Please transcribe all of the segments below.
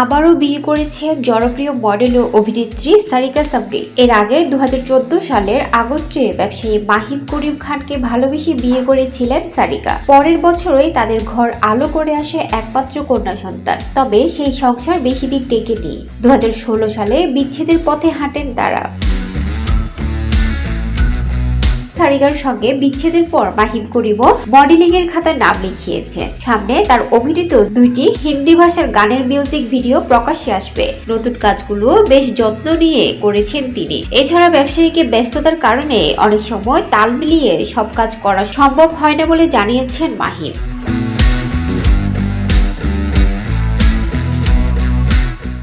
আবারও বিয়ে করেছে জনপ্রিয় মডেল ও অভিনেত্রী সারিকা সাবরির এর আগে দু হাজার চোদ্দ সালের আগস্টে ব্যবসায়ী মাহিম করিম খানকে ভালোবেসে বিয়ে করেছিলেন সারিকা। পরের বছরই তাদের ঘর আলো করে আসে একমাত্র কন্যা সন্তান। তবে সেই সংসার বেশি দিন টেকেনি। দু সালে বিচ্ছেদের পথে হাঁটেন তারা। সারিকার সঙ্গে বিচ্ছেদের পর মাহিম করিম মডেলিংয়ের এর খাতায় নাম লিখিয়েছে। সামনে তার অভিনীত দুইটি হিন্দি ভাষার গানের মিউজিক ভিডিও প্রকাশ্যে আসবে। নতুন কাজগুলো বেশ যত্ন নিয়ে করেছেন তিনি। এছাড়া ব্যবসায়ীকে ব্যস্ততার কারণে অনেক সময় তাল মিলিয়ে সব কাজ করা সম্ভব হয় না বলে জানিয়েছেন মাহিম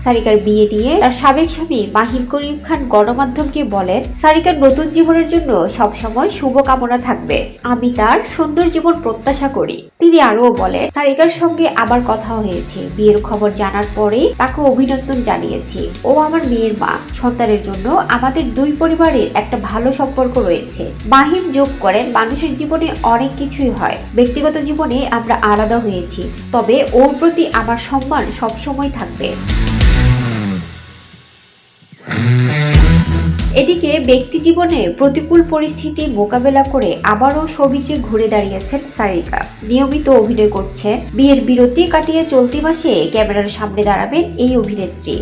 সারিকার বিয়ে নিয়ে তার সাবেক স্বামী মাহিম করিম খান গণমাধ্যমকে বলেন, সারিকার নতুন জীবনের জন্য সবসময় শুভকামনা থাকবে। আমি তার সুন্দর জীবন প্রত্যাশা করি। তিনি আরও বলেন, সারিকার সঙ্গে আবার কথা হয়েছে। বিয়ের খবর জানার পরেই তাকে অভিনন্দন জানিয়েছি। ও আমার মেয়ের মা। সন্তানের জন্য আমাদের দুই পরিবারের একটা ভালো সম্পর্ক রয়েছে। মাহিম যোগ করেন, মানুষের জীবনে অনেক কিছুই হয়। ব্যক্তিগত জীবনে আমরা আলাদা হয়েছি। তবে ওর প্রতি আমার সম্মান সবসময় থাকবে। এদিকে ব্যক্তি জীবনে প্রতিকূল পরিস্থিতি মোকাবেলা করে আবারও সবিচে ঘুরে দাঁড়িয়েছেন সারিকা। নিয়মিত অভিনয় করছেন। বিয়ের বিরতি কাটিয়ে চলতি মাসে ক্যামেরার সামনে দাঁড়াবেন এই অভিনেত্রী।